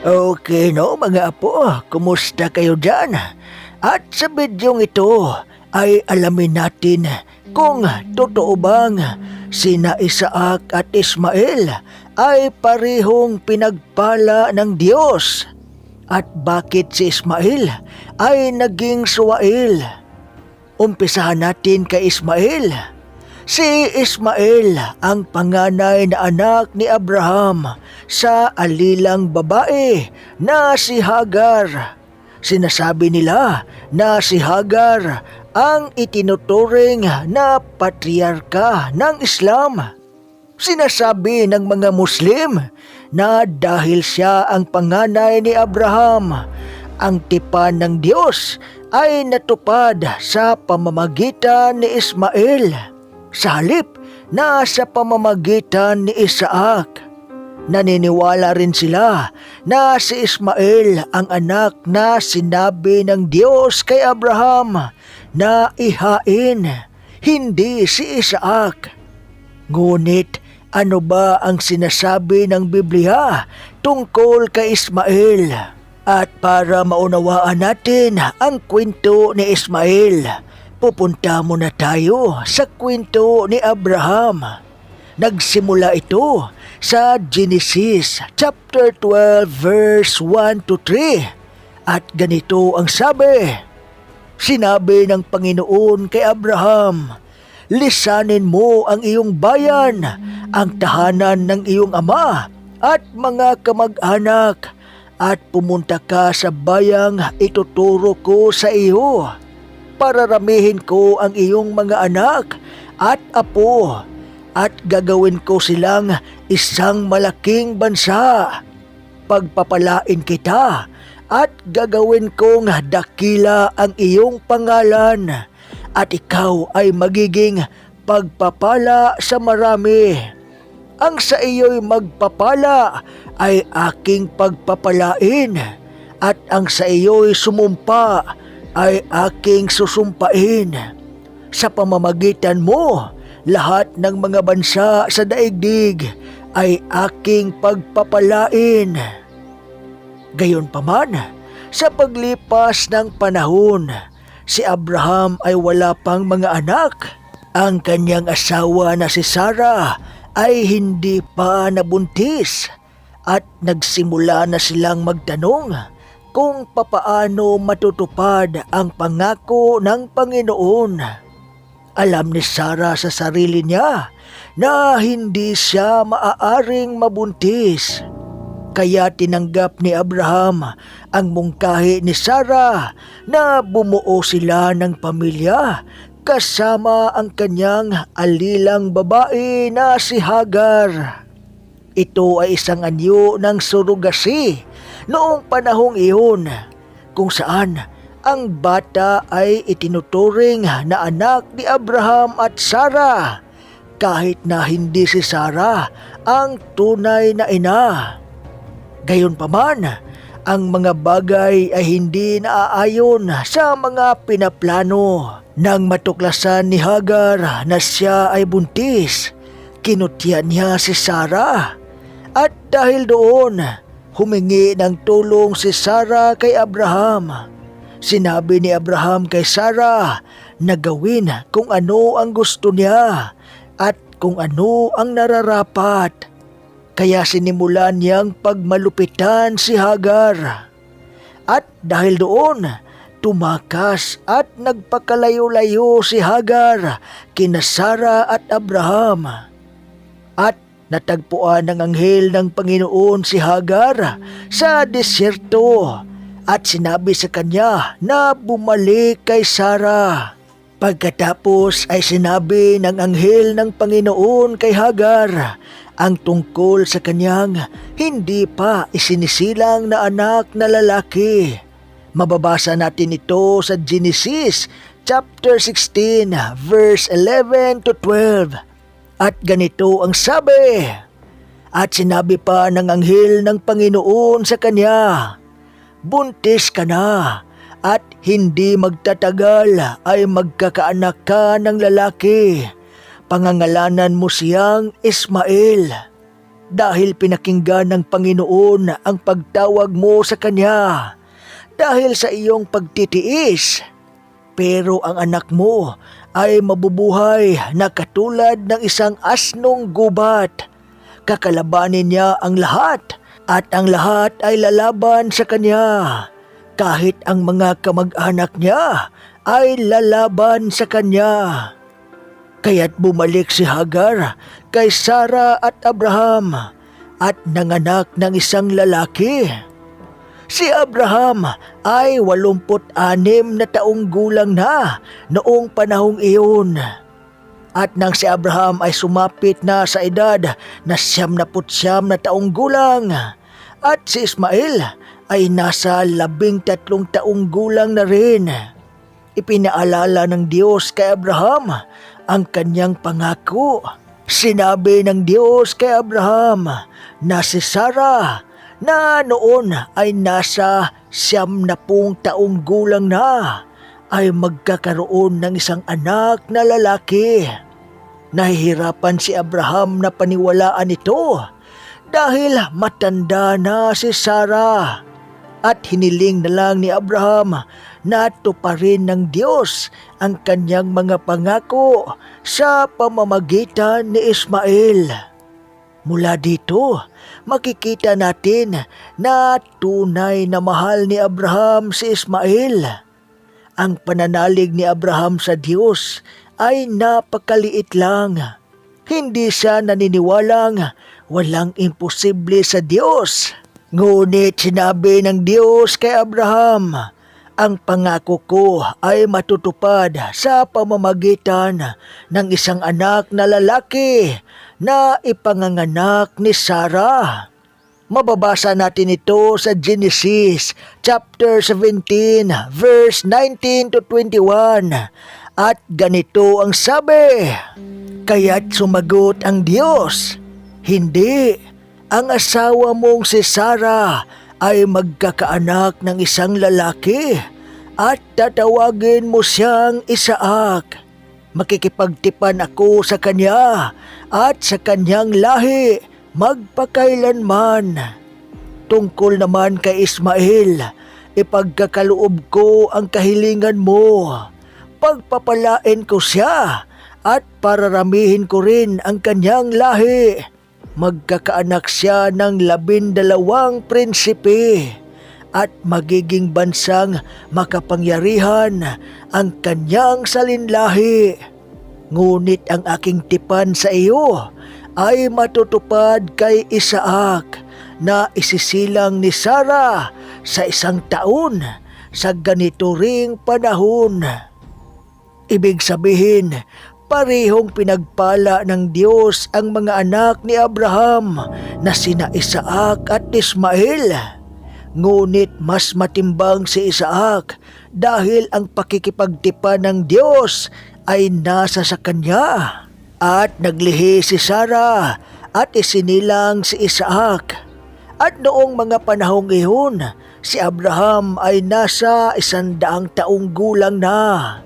Okay no mga apo, kumusta kayo dyan? At sa bidyong ito ay alamin natin kung totoo bang sina Isaac at Ismael ay parehong pinagpala ng Diyos at bakit si Ismael ay naging suwail. Umpisahan natin kay Ismael. Si Ismael ang panganay na anak ni Abraham sa alilang babae na si Hagar. Sinasabi nila na si Hagar ang itinuturing na patriarka ng Islam. Sinasabi ng mga Muslim na dahil siya ang panganay ni Abraham, ang tipan ng Diyos ay natupad sa pamamagitan ni Ismael sa halip na sa pamamagitan ni Isaac. Naniniwala rin sila na si Ismael ang anak na sinabi ng Diyos kay Abraham na ihain, hindi si Isaac. Ngunit ano ba ang sinasabi ng Biblia tungkol kay Ismael? At para maunawaan natin ang kwento ni Ismael, pupunta muna tayo sa kwento ni Abraham. Nagsimula ito sa Genesis chapter 12 verse 1 to 3. At ganito ang sabi, Sinabi ng Panginoon kay Abraham, Lisanin mo ang iyong bayan, ang tahanan ng iyong ama at mga kamag-anak at pumunta ka sa bayang ituturo ko sa iyo. Pararamihin ko ang iyong mga anak at apo at gagawin ko silang isang malaking bansa. Pagpapalain kita at gagawin kong dakila ang iyong pangalan at ikaw ay magiging pagpapala sa marami. Ang sa iyo'y magpapala ay aking pagpapalain at ang sa iyo'y sumumpa ay aking susumpain. Sa pamamagitan mo, lahat ng mga bansa sa daigdig ay aking pagpapalain. Gayon paman, sa paglipas ng panahon, si Abraham ay wala pang mga anak. Ang kanyang asawa na si Sarah ay hindi pa nabuntis at nagsimula na silang magtanong kung papaano matutupad ang pangako ng Panginoon. Alam ni Sarah sa sarili niya na hindi siya maaaring mabuntis. Kaya tinanggap ni Abraham ang mungkahi ni Sarah na bumuo sila ng pamilya kasama ang kanyang alilang babae na si Hagar. Ito ay isang anyo ng surugasi noong panahong iyon kung saan ang bata ay itinuturing na anak ni Abraham at Sarah kahit na hindi si Sarah ang tunay na ina. Gayon paman, ang mga bagay ay hindi naaayon sa mga pinaplano. Nang matuklasan ni Hagar na siya ay buntis, kinutyan niya si Sarah. At dahil doon, humingi ng tulong si Sarah kay Abraham. Sinabi ni Abraham kay Sarah na gawin kung ano ang gusto niya at kung ano ang nararapat. Kaya sinimulan niyang pagmalupitan si Hagar. At dahil doon, tumakas at nagpakalayo-layo si Hagar kina Sara at Abraham. At natagpuan ng anghel ng Panginoon si Hagar sa desierto at sinabi sa kanya na bumalik kay Sara. Pagkatapos ay sinabi ng anghel ng Panginoon kay Hagar ang tungkol sa kanyang hindi pa isinisilang na anak na lalaki. Mababasa natin ito sa Genesis chapter 16 verse 11 to 12. At ganito ang sabi. At sinabi pa ng anghel ng Panginoon sa kanya, Buntis ka na at hindi magtatagal ay magkakaanak ka ng lalaki. Pangangalanan mo siyang Ismael. dahil pinakinggan ng Panginoon ang pagtawag mo sa Kanya dahil sa iyong pagtitiis. Pero ang anak mo ay mabubuhay na katulad ng isang asnong gubat. Kakalabanin niya ang lahat at ang lahat ay lalaban sa kanya. Kahit ang mga kamag-anak niya ay lalaban sa kanya. Kaya't bumalik si Hagar kay Sarah at Abraham at nanganak ng isang lalaki. Si Abraham ay 86 na taong gulang na noong panahong iyon. At nang si Abraham ay sumapit na sa edad na siyam na putsyam na taong gulang, at si Ismael ay nasa labing tatlong taong gulang na rin. Ipinaalala ng Diyos kay Abraham ang kanyang pangako. Sinabi ng Diyos kay Abraham na si Sarah na noon ay nasa siyam na pung taong gulang na ay magkakaroon ng isang anak na lalaki. Nahihirapan si Abraham na paniwalaan ito dahil matanda na si Sarah at hiniling na lang ni Abraham na tuparin ng Diyos ang kanyang mga pangako sa pamamagitan ni Ismael. Mula dito, makikita natin na tunay na mahal ni Abraham si Ismael. Ang pananalig ni Abraham sa Diyos ay napakaliit lang. Hindi siya naniniwalang walang imposible sa Diyos. Ngunit sinabi ng Diyos kay Abraham, ang pangako ko ay matutupad sa pamamagitan ng isang anak na lalaki na ipanganganak ni Sarah. Mababasa natin ito sa Genesis chapter 17 verse 19 to 21 at ganito ang sabi, Kaya't sumagot ang Diyos, Hindi, ang asawa mong si Sarah ay magkakaanak ng isang lalaki at tatawagin mo siyang Isaak. Makikipagtipan ako sa kanya at sa kanyang lahi magpakailanman. Tungkol naman kay Ismael, ipagkakaloob ko ang kahilingan mo. Pagpapalain ko siya at pararamihin ko rin ang kanyang lahi. Magkakaanak siya ng labindalawang prinsipe at magiging bansang makapangyarihan ang kanyang salinlahi. Ngunit ang aking tipan sa iyo ay matutupad kay Isaak na isisilang ni Sarah sa isang taon sa ganito ring panahon. Ibig sabihin, parehong pinagpala ng Diyos ang mga anak ni Abraham na sina Isaak at Ismael. Ngunit mas matimbang si Isaak dahil ang pakikipagtipan ng Diyos ay nasa sa kanya. At naglihi si Sarah at isinilang si Isaac. At noong mga panahong iyon, si Abraham ay nasa isandaang taong gulang na.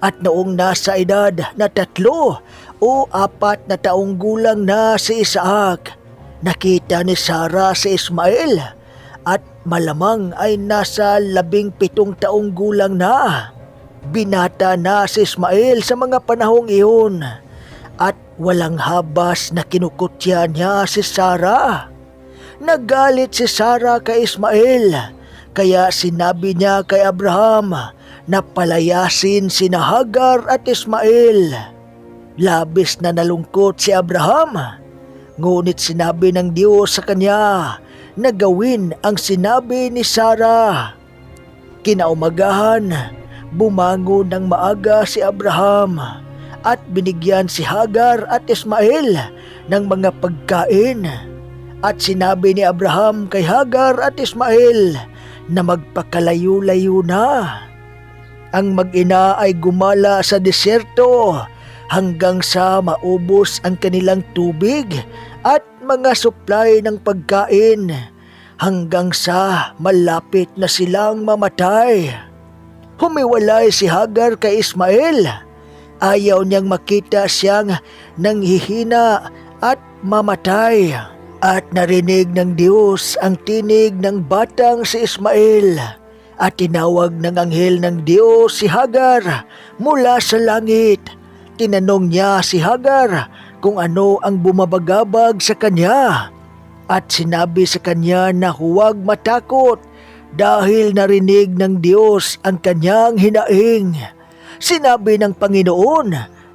At noong nasa edad na tatlo o apat na taong gulang na si Isaac, nakita ni Sarah si Ismael at malamang ay nasa labing pitong taong gulang na. Binata na si Ismael sa mga panahong iyon at walang habas na kinukutya niya si Sarah. Nagalit si Sarah kay Ismael kaya sinabi niya kay Abraham na palayasin si Hagar at Ismael. Labis na nalungkot si Abraham. Ngunit sinabi ng Diyos sa kanya na gawin ang sinabi ni Sarah. Kinaumagahan, bumangon ng maaga si Abraham at binigyan si Hagar at Ismael ng mga pagkain. At sinabi ni Abraham kay Hagar at Ismael na magpakalayo-layo na. Ang mag-ina ay gumala sa deserto hanggang sa maubos ang kanilang tubig at mga supply ng pagkain hanggang sa malapit na silang mamatay. Humiwalay si Hagar kay Ismael Ayaw niyang makita siyang nanghihina at mamatay. At narinig ng Diyos ang tinig ng batang si Ismael at tinawag ng anghel ng Diyos si Hagar mula sa langit. Tinanong niya si Hagar kung ano ang bumabagabag sa kanya at sinabi sa kanya na huwag matakot dahil narinig ng Diyos ang kanyang hinaing. Sinabi ng Panginoon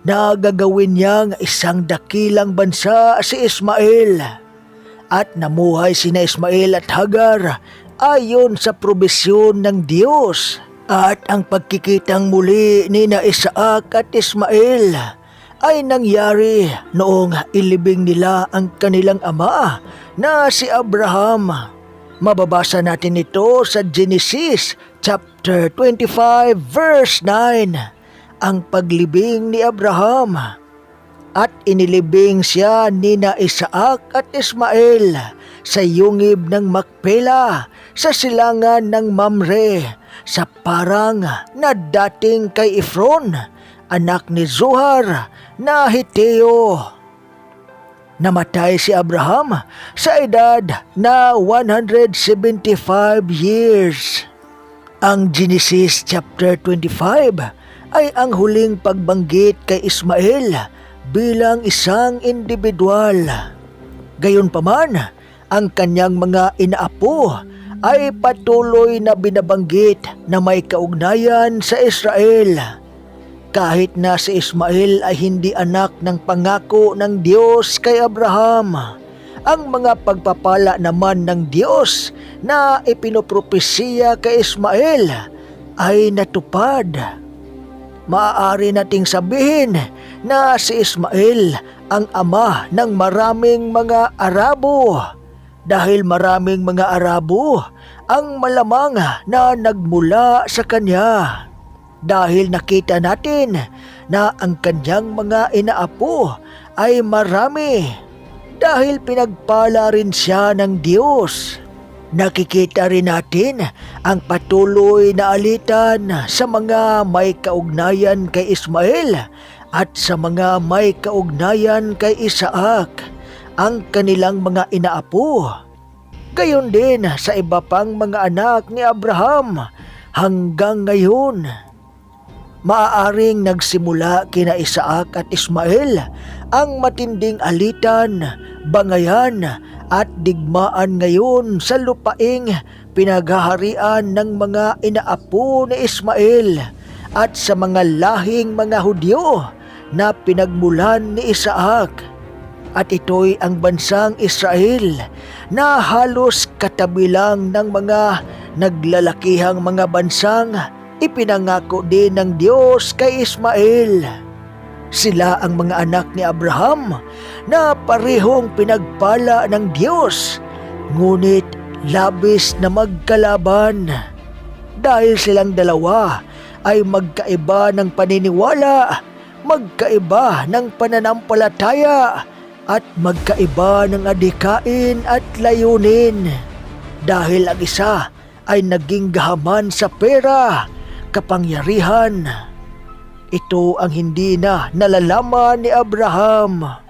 na gagawin niyang isang dakilang bansa si Ismael at namuhay sina Ismael at Hagar ayon sa probisyon ng Diyos. At ang pagkikitang muli ni na Isaac at Ismael ay nangyari noong ilibing nila ang kanilang ama na si Abraham. Mababasa natin ito sa Genesis chapter 25 verse 9. Ang paglibing ni Abraham at inilibing siya ni na Isaac at Ismael sa yungib ng Makpela sa silangan ng Mamre sa parang na dating kay Efron, anak ni Zuhar na Hiteo. Namatay si Abraham sa edad na 175 years. Ang Genesis chapter 25 ay ang huling pagbanggit kay Ismael bilang isang individual. Gayunpaman, ang kanyang mga inaapo ay patuloy na binabanggit na may kaugnayan sa Israel. Kahit na si Ismael ay hindi anak ng pangako ng Diyos kay Abraham, ang mga pagpapala naman ng Diyos na ipinopropesiya kay Ismael ay natupad. Maaari nating sabihin na si Ismael ang ama ng maraming mga Arabo dahil maraming mga Arabo ang malamang na nagmula sa kanya. Dahil nakita natin na ang kanyang mga inaapo ay marami dahil pinagpala rin siya ng Diyos. Nakikita rin natin ang patuloy na alitan sa mga may kaugnayan kay Ismael at sa mga may kaugnayan kay Isaac, ang kanilang mga inaapo. Gayon din sa iba pang mga anak ni Abraham hanggang ngayon. Maaaring nagsimula kina Isaac at Ismael ang matinding alitan, bangayan at digmaan ngayon sa lupaing pinaghaharian ng mga inaapo ni Ismael at sa mga lahing mga Hudyo na pinagmulan ni Isaac. At ito'y ang bansang Israel na halos katabi lang ng mga naglalakihang mga bansang ipinangako din ng Diyos kay Ismael. Sila ang mga anak ni Abraham na parehong pinagpala ng Diyos, ngunit labis na magkalaban. Dahil silang dalawa ay magkaiba ng paniniwala, magkaiba ng pananampalataya, at magkaiba ng adikain at layunin. Dahil ang isa ay naging gahaman sa pera, kapangyarihan. Ito ang hindi na nalalaman ni Abraham.